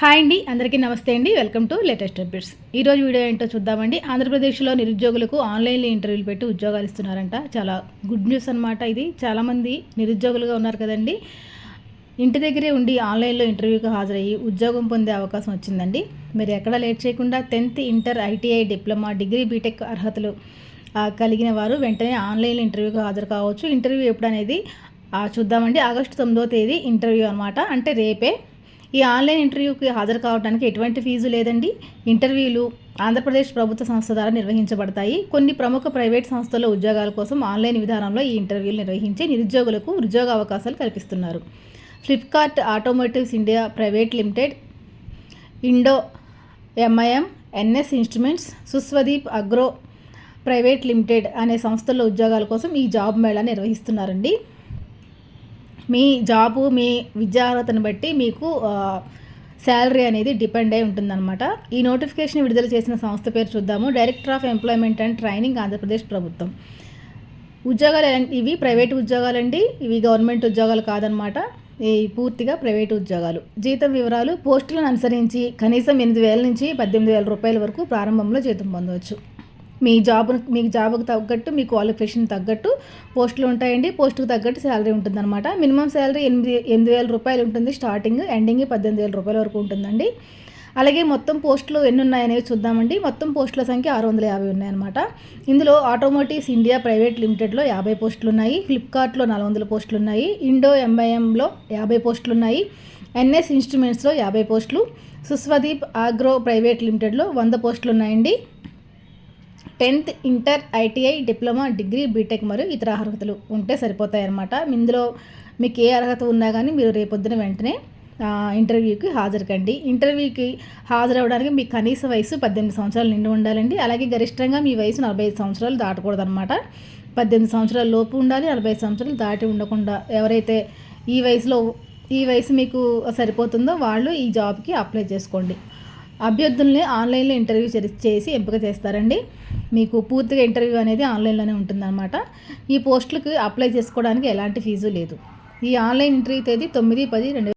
Hi అండి అందరికీ నమస్తే అండి. వెల్కమ్ టు లేటెస్ట్ అప్డేట్స్ ఈరోజు వీడియో ఏంటో చూద్దామండి. ఆంధ్రప్రదేశ్లో నిరుద్యోగులకు ఆన్లైన్లో ఇంటర్వ్యూలు పెట్టి ఉద్యోగాలు ఇస్తున్నారంట. చాలా గుడ్ న్యూస్ అనమాట ఇది. చాలామంది నిరుద్యోగులుగా ఉన్నారు కదండి. ఇంటి దగ్గరే ఉండి ఆన్లైన్లో ఇంటర్వ్యూకి హాజరయ్యి ఉద్యోగం పొందే అవకాశం వచ్చిందండి. మీరు ఎక్కడ లేట్ చేయకుండా tenth inter ITI diploma degree BTech అర్హతలు కలిగిన వారు వెంటనే ఆన్లైన్ ఇంటర్వ్యూకి హాజరు కావచ్చు. ఇంటర్వ్యూ ఎప్పుడు అనేది చూద్దామండి. ఆగస్టు తొమ్మిదో తేదీ ఇంటర్వ్యూ అనమాట అంటే రేపే ఈ ఆన్లైన్ ఇంటర్వ్యూకి హాజరు కావడానికి ఎటువంటి ఫీజు లేదండి. ఇంటర్వ్యూలు ఆంధ్రప్రదేశ్ ప్రభుత్వ సంస్థ ద్వారా నిర్వహించబడతాయి. కొన్ని ప్రముఖ ప్రైవేట్ సంస్థల ఉద్యోగాల కోసం ఆన్లైన్ విధానంలో ఈ ఇంటర్వ్యూలు నిర్వహించి నిరుద్యోగులకు ఉద్యోగ అవకాశాలు కల్పిస్తున్నారు. Flipkart automotives India private limited Indo MIM NS instruments Suswadeep agro private limited అనే సంస్థల్లో ఉద్యోగాల కోసం ఈ జాబ్ మేళా నిర్వహిస్తున్నారండి. మీ జాబు మీ విద్యార్హతను బట్టి మీకు శాలరీ అనేది డిపెండ్ అయి ఉంటుందన్నమాట. ఈ నోటిఫికేషన్ విడుదల చేసిన సంస్థ పేరు చూద్దాము. Director of employment and training Andhra Pradesh ప్రభుత్వం. ఉద్యోగాలు ఇవి ప్రైవేట్ ఉద్యోగాలండి. ఇవి గవర్నమెంట్ ఉద్యోగాలు కాదనమాట ఈ పూర్తిగా ప్రైవేటు ఉద్యోగాలు. జీతం వివరాలు పోస్టులను అనుసరించి కనీసం ఎనిమిది వేల నుంచి పద్దెనిమిది వేల రూపాయల వరకు ప్రారంభంలో జీతం పొందవచ్చు. మీ జాబ్ మీ జాబ్కి తగ్గట్టు మీ క్వాలిఫికేషన్ తగ్గట్టు పోస్టులు ఉంటాయండి. పోస్టుకు తగ్గట్టు శాలరీ ఉంటుందన్నమాట. మినిమం శాలరీ ఎనిమిది ఎనిమిది వేల రూపాయలు ఉంటుంది. స్టార్టింగ్ ఎండింగ్ పద్దెనిమిది వేల రూపాయల వరకు ఉంటుందండి. అలాగే మొత్తం పోస్టులు ఎన్ని ఉన్నాయనేవి చూద్దామండి. మొత్తం పోస్టుల సంఖ్య ఆరు వందల యాభై ఉన్నాయన్నమాట. ఇందులో ఆటోమోటివ్స్ ఇండియా ప్రైవేట్ లిమిటెడ్లో యాభై పోస్టులు ఉన్నాయి ఫ్లిప్కార్ట్లో నాలుగు వందల పోస్టులు ఉన్నాయి ఇండో ఎంఐఎంలో యాభై పోస్టులు ఉన్నాయి ఎన్ఎస్ ఇన్స్ట్రుమెంట్స్లో యాభై పోస్టులు. సుస్వదీప్ ఆగ్రో ప్రైవేట్ లిమిటెడ్లో వంద పోస్టులు ఉన్నాయండి tenth inter ITI diploma degree BTech మరియు ఇతర అర్హతలు ఉంటే సరిపోతాయన్నమాట. ఇందులో మీకు ఏ అర్హత ఉన్నా కానీ మీరు రేపొద్దున వెంటనే ఇంటర్వ్యూకి హాజరుకండి. ఇంటర్వ్యూకి హాజరవడానికి మీ కనీస వయసు పద్దెనిమిది సంవత్సరాలు నిండి ఉండాలండి. అలాగే గరిష్టంగా మీ వయసు నలభై ఐదు సంవత్సరాలు దాటకూడదు అనమాట పద్దెనిమిది సంవత్సరాల లోపు ఉండాలి నలభై ఐదు సంవత్సరాలు దాటి ఉండకుండా ఎవరైతే ఈ వయసులో ఈ వయసు మీకు సరిపోతుందో వాళ్ళు ఈ జాబ్కి అప్లై చేసుకోండి. అభ్యర్థుల్ని ఆన్లైన్లో ఇంటర్వ్యూ చేసి ఎంపిక చేస్తారండి. మీకు పూర్తిగా ఇంటర్వ్యూ అనేది ఆన్లైన్లోనే ఉంటుందన్నమాట. ఈ పోస్టులకు అప్లై చేసుకోవడానికి ఎలాంటి ఫీజు లేదు. ఈ ఆన్లైన్ ఇంటర్వ్యూ తేదీ తొమ్మిది పది రెండు